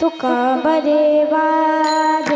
तुका बरे वाद